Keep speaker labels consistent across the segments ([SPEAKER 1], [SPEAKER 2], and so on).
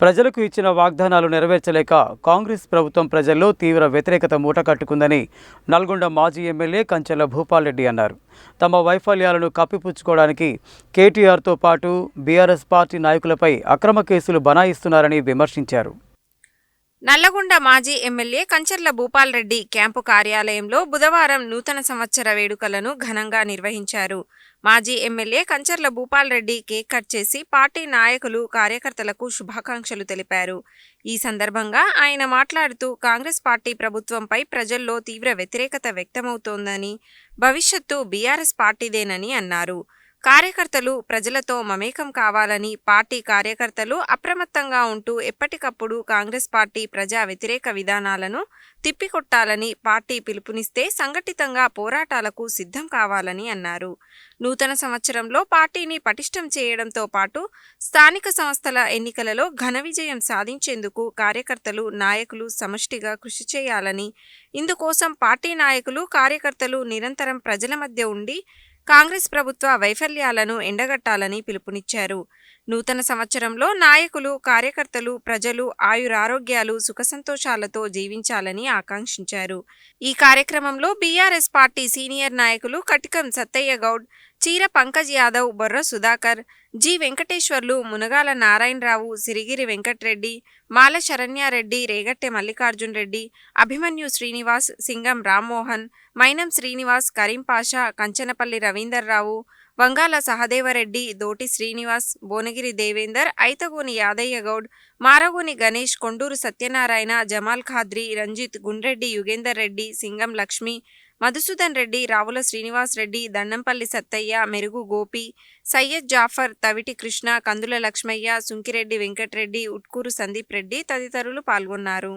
[SPEAKER 1] ప్రజలకు ఇచ్చిన వాగ్దానాలు నెరవేర్చలేక కాంగ్రెస్ ప్రభుత్వం ప్రజల్లో తీవ్ర వ్యతిరేకత మూటకట్టుకుందని నల్గొండ మాజీ ఎమ్మెల్యే కంచెల భూపాల్ రెడ్డి అన్నారు. తమ వైఫల్యాలను కప్పిపుచ్చుకోవడానికి కేటీఆర్తో పాటు బీఆర్ఎస్ పార్టీ నాయకులపై అక్రమ కేసులు బనాయిస్తున్నారని విమర్శించారు.
[SPEAKER 2] నల్లగొండ మాజీ ఎమ్మెల్యే కంచర్ల భూపాల్ రెడ్డి క్యాంపు కార్యాలయంలో బుధవారం నూతన సంవత్సర వేడుకలను ఘనంగా నిర్వహించారు. మాజీ MLA Kancharla Bhupal Reddy cake cut చేసి పార్టీ నాయకులు కార్యకర్తలకు శుభాకాంక్షలు తెలిపారు. ఈ సందర్భంగా ఆయన మాట్లాడుతూ కాంగ్రెస్ పార్టీ ప్రభుత్వంపై ప్రజల్లో తీవ్ర వ్యతిరేకత వ్యక్తమవుతోందని భవిష్యత్తు బీఆర్ఎస్ పార్టీదేనని అన్నారు. కార్యకర్తలు ప్రజలతో మమేకం కావాలని పార్టీ కార్యకర్తలు అప్రమత్తంగా ఉంటూ ఎప్పటికప్పుడు కాంగ్రెస్ పార్టీ ప్రజా వ్యతిరేక విధానాలను తిప్పికొట్టాలని పార్టీ పిలుపునిస్తే సంఘటితంగా పోరాటాలకు సిద్ధం కావాలని అన్నారు. నూతన సంవత్సరంలో పార్టీని పటిష్టం చేయడంతో పాటు స్థానిక సంస్థల ఎన్నికలలో ఘన విజయం సాధించేందుకు కార్యకర్తలు నాయకులు సమష్టిగా కృషి చేయాలని ఇందుకోసం పార్టీ నాయకులు కార్యకర్తలు నిరంతరం ప్రజల మధ్య ఉండి కాంగ్రెస్ ప్రభుత్వ వైఫల్యాలను ఎండగట్టాలని పిలుపునిచ్చారు. నూతన సంవత్సరంలో నాయకులు కార్యకర్తలు ప్రజలు ఆయురారోగ్యాలు సుఖసంతోషాలతో జీవించాలని ఆకాంక్షించారు. ఈ కార్యక్రమంలో బీఆర్ఎస్ పార్టీ సీనియర్ నాయకులు కటికం సత్తయ్య గౌడ్ చీర పంకజ్ యాదవ్ బొర్ర సుధాకర్ జి. వెంకటేశ్వర్లు మునగాల నారాయణరావు సిరిగిరి వెంకట్రెడ్డి మాల శరణ్యారెడ్డి రేగట్టె మల్లికార్జున్ రెడ్డి అభిమన్యు శ్రీనివాస్ సింగం రామ్మోహన్ మైనం శ్రీనివాస్ కరీంపాషా కంచనపల్లి రవీందర్రావు వంగాల సహదేవరెడ్డి దోటి శ్రీనివాస్ భువనగిరి దేవేందర్ ఐతగోని యాదయ్య గౌడ్ మారగోని గణేష్ కొండూరు సత్యనారాయణ జమాల్ ఖాద్రి రంజిత్ గుండ్రెడ్డి యుగేందర్ రెడ్డి సింగం లక్ష్మి మధుసూదన్ రెడ్డి రావుల శ్రీనివాస్ రెడ్డి దండంపల్లి సత్తయ్య మెరుగు గోపి సయ్యద్ జాఫర్ తవిటి కృష్ణ కందుల లక్ష్మయ్య సుంకిరెడ్డి వెంకట్రెడ్డి ఉట్కూరు సందీప్ రెడ్డి తదితరులు పాల్గొన్నారు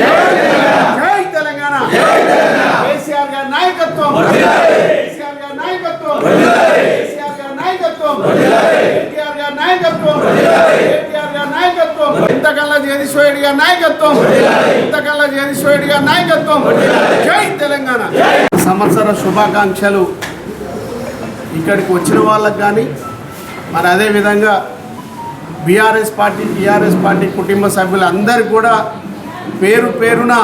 [SPEAKER 3] జై తెలంగాణ కేసీఆర్ గారి నాయకత్వం కేసీఆర్ గారి నాయకత్వం. కేసీఆర్ గారి నాయకత్వం. కేటీఆర్ గారి నాయకత్వం. కేటీఆర్ గారి నాయకత్వం. ఇంతకల్లా జగదీశ్వరుడి గారి నాయకత్వం. ఇంతకల్లా జగదీశ్వరుడి గారి నాయకత్వం. జై తెలంగాణ. సంవత్సర శుభాకాంక్షలు ఇక్కడికి వచ్చిన వాళ్ళకి కానీ మరి అదేవిధంగా బీఆర్ఎస్ పార్టీ టీఆర్ఎస్ పార్టీ కుటుంబ సభ్యులందరికీ కూడా పేరు పేరున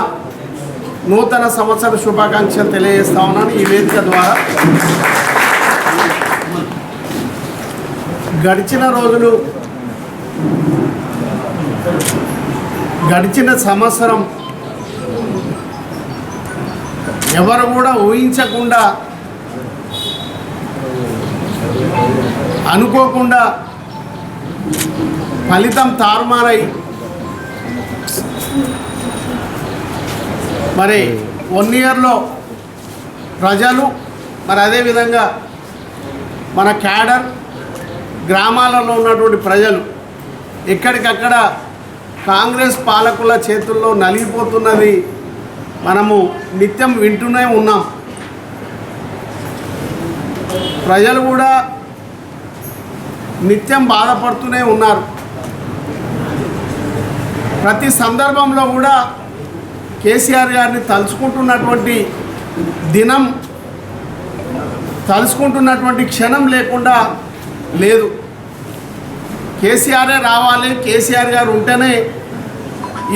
[SPEAKER 3] నూతన సంవత్సర శుభాకాంక్షలు తెలియజేస్తా ఉన్నాను ఈ వేదిక ద్వారా. గడిచిన రోజులు గడిచిన సంవత్సరం ఎవరు కూడా ఊహించకుండా అనుకోకుండా ఫలితం తారుమారై మరి వన్ ఇయర్లో ప్రజలు మరి అదేవిధంగా మన క్యాడర్ గ్రామాలలో ఉన్నటువంటి ప్రజలు ఎక్కడికక్కడ కాంగ్రెస్ పాలకుల చేతుల్లో నలిగిపోతున్నది మనము నిత్యం వింటూనే ఉన్నాం. ప్రజలు కూడా నిత్యం బాధపడుతూనే ఉన్నారు. ప్రతి సందర్భంలో కూడా కేసీఆర్ గారిని తలుచుకుంటున్నటువంటి దినం తలుచుకుంటున్నటువంటి క్షణం లేకుండా లేదు. కేసీఆరే రావాలి కేసీఆర్ గారు ఉంటేనే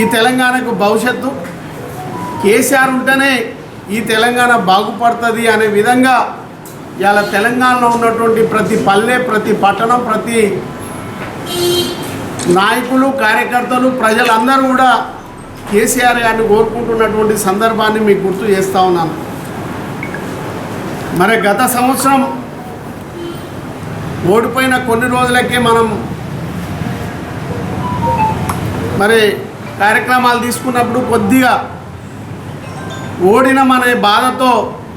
[SPEAKER 3] ఈ తెలంగాణకు భవిష్యత్తు. కేసీఆర్ ఉంటేనే ఈ తెలంగాణ బాగుపడుతుంది అనే విధంగా ఇలా తెలంగాణలో ఉన్నటువంటి ప్రతి పల్లె ప్రతి పట్టణం ప్రతి నాయకులు కార్యకర్తలు ప్రజలందరూ కూడా కేసీఆర్ గారిని కోరుకుంటున్నటువంటి సందర్భాన్ని మీకు గుర్తు చేస్తూ ఉన్నాను. మరి గత సంవత్సరం ఓడిపోయిన కొన్ని రోజులకే మనం మరి కార్యక్రమాలు తీసుకున్నప్పుడు కొద్దిగా ఓడిన మన బాధతో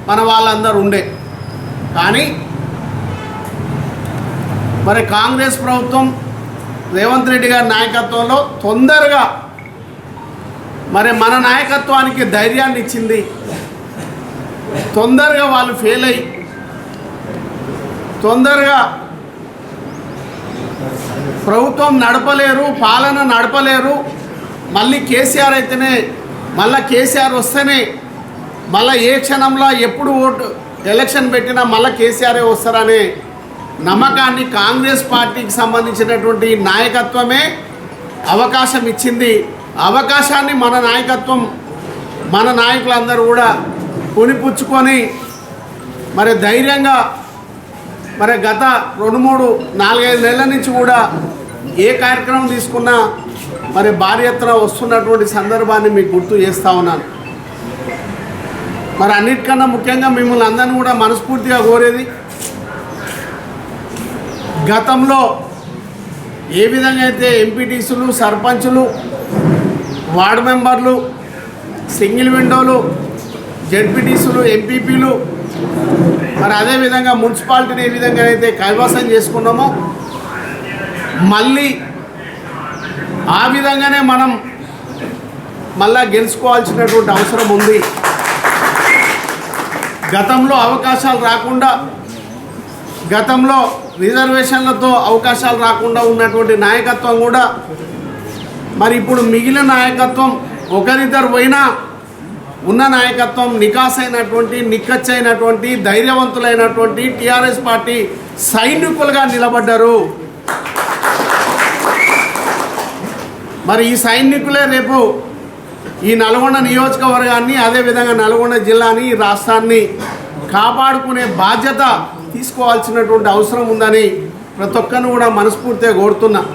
[SPEAKER 3] మన వాళ్ళందరూ ఉండే. కానీ మరి కాంగ్రెస్ ప్రభుత్వం రేవంత్ రెడ్డి గారి నాయకత్వంలో తొందరగా మరి మన నాయకత్వానికి ధైర్యాన్ని ఇచ్చింది. తొందరగా వాళ్ళు ఫెయిల్ అయ్యి తొందరగా ప్రభుత్వం నడపలేరు పాలన నడపలేరు. మళ్ళీ కేసీఆర్ అయితేనే మళ్ళీ కేసీఆర్ వస్తేనే మళ్ళీ ఏ క్షణంలో ఎప్పుడు ఓటు ఎలక్షన్ పెట్టినా మళ్ళీ కేసీఆరే వస్తారనే నమ్మకాన్ని కాంగ్రెస్ పార్టీకి సంబంధించినటువంటి నాయకత్వమే అవకాశం ఇచ్చింది. అవకాశాన్ని మన నాయకత్వం మన నాయకులందరూ కూడా కొనిపుచ్చుకొని మరి ధైర్యంగా మరి గత రెండు మూడు నాలుగైదు నెలల నుంచి కూడా ఏ కార్యక్రమం తీసుకున్నా మరి భారీ ఎత్తున వస్తున్నటువంటి సందర్భాన్ని మీకు గుర్తు చేస్తూ ఉన్నాను. మరి అన్నిటికన్నా ముఖ్యంగా మిమ్మల్ని అందరినీ కూడా మనస్ఫూర్తిగా కోరేది గతంలో ఏ విధంగా అయితే ఎంపీటీసులు సర్పంచులు వార్డు మెంబర్లు సింగిల్ విండోలు జెడ్పీటీసీలు ఎంపీపీలు మరి అదేవిధంగా మున్సిపాలిటీని ఏ విధంగా అయితే కైవసం చేసుకున్నామో మళ్ళీ ఆ విధంగానే మనం మళ్ళా గెలుచుకోవాల్సినటువంటి అవసరం ఉంది. గతంలో అవకాశాలు రాకుండా గతంలో రిజర్వేషన్లతో అవకాశాలు రాకుండా ఉన్నటువంటి నాయకత్వం కూడా మరి ఇప్పుడు మిగిలిన నాయకత్వం ఒకరిద్దరు పోయినా ఉన్న నాయకత్వం నికాస్ అయినటువంటి నిక్కచ్చైనటువంటి ధైర్యవంతులైనటువంటి టీఆర్ఎస్ పార్టీ సైనికులుగా నిలబడ్డారు. మరి ఈ సైనికులే రేపు ఈ నల్గొండ నియోజకవర్గాన్ని అదేవిధంగా నల్గొండ జిల్లాని ఈ రాష్ట్రాన్ని కాపాడుకునే బాధ్యత తీసుకోవాల్సినటువంటి అవసరం ఉందని ప్రతి ఒక్కరిని కూడా మనస్ఫూర్తిగా కోరుతున్నా.